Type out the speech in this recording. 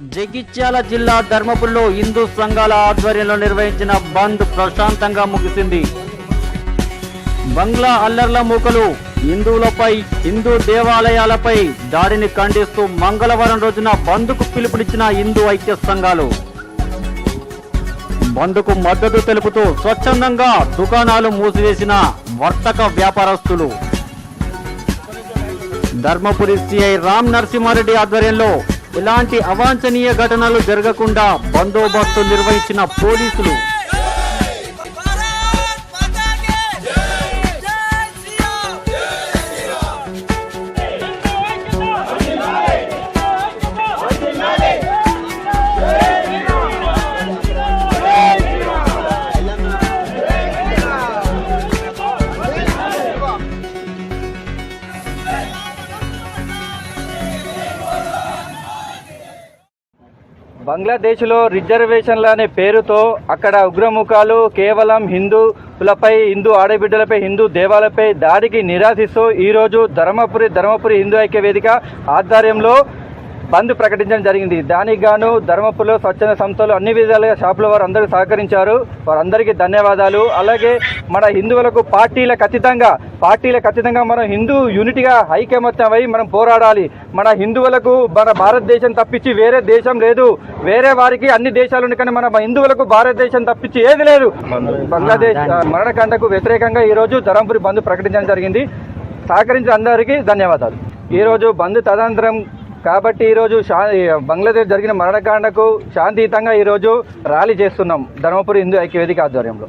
జగిత్యాల జిల్లా ధర్మపురిలో హిందూ సంఘాల ఆధ్వర్యంలో నిర్వహించిన బంద్ ప్రశాంతంగా ముగిసింది. బంగ్లా అల్లర్ల మూకలు హిందువులపై హిందూ దేవాలయాలపై దాడిని ఖండిస్తూ మంగళవారం రోజున బంద్కు పిలుపునిచ్చిన హిందూ ఐక్య సంఘాలు. బంద్కు మద్దతు తెలుపుతూ స్వచ్ఛందంగా దుకాణాలు మూసివేసిన వర్తక వ్యాపారస్తులు. ధర్మపురి సిఐ రామ్ నరసింహారెడ్డి ఆధ్వర్యంలో ఇలాంటి అవాంఛనీయ ఘటనలు జరగకుండా బందోబస్తు నిర్వహించిన పోలీసులు బంగ్లాదేశ్లో రిజర్వేషన్లు అనే పేరుతో అక్కడ ఉగ్రముఖాలు కేవలం హిందువులపై హిందూ ఆడబిడ్డలపై హిందూ దేవాలపై దాడికి నిరాశిస్తూ ఈరోజు ధర్మపురి ధర్మపురి హిందూ ఐక్య వేదిక ఆధ్వర్యంలో బంద్ ప్రకటించడం జరిగింది. దానికి గాను ధర్మపురిలో స్వచ్ఛంద సంస్థలు అన్ని విధాలుగా షాపుల వారు అందరూ సహకరించారు. వారందరికీ ధన్యవాదాలు. అలాగే మన హిందువులకు పార్టీల ఖచ్చితంగా పార్టీల ఖచ్చితంగా మనం హిందూ యూనిటీగా ఐకమత్యమై మనం పోరాడాలి. మన హిందువులకు మన భారతదేశం తప్పించి వేరే దేశం లేదు. వేరే వారికి అన్ని దేశాలు ఉన్నాయి కానీ మన హిందువులకు భారతదేశం తప్పించి ఏది లేదు. బంగ్లాదేశ్ మరణకండకు వ్యతిరేకంగా ఈ రోజు ధర్మపురి బంద్ ప్రకటించడం జరిగింది. సహకరించిన అందరికీ ధన్యవాదాలు. ఈరోజు బంద్ తదనంతరం కాబట్టి ఈరోజు శా బంగ్లాదేశ్ జరిగిన మరణకాండకు శాంతియుతంగా ఈరోజు ర్యాలీ చేస్తున్నాం. ధర్మపురి హిందూ ఐక్యవేదిక ఆధ్వర్యంలో.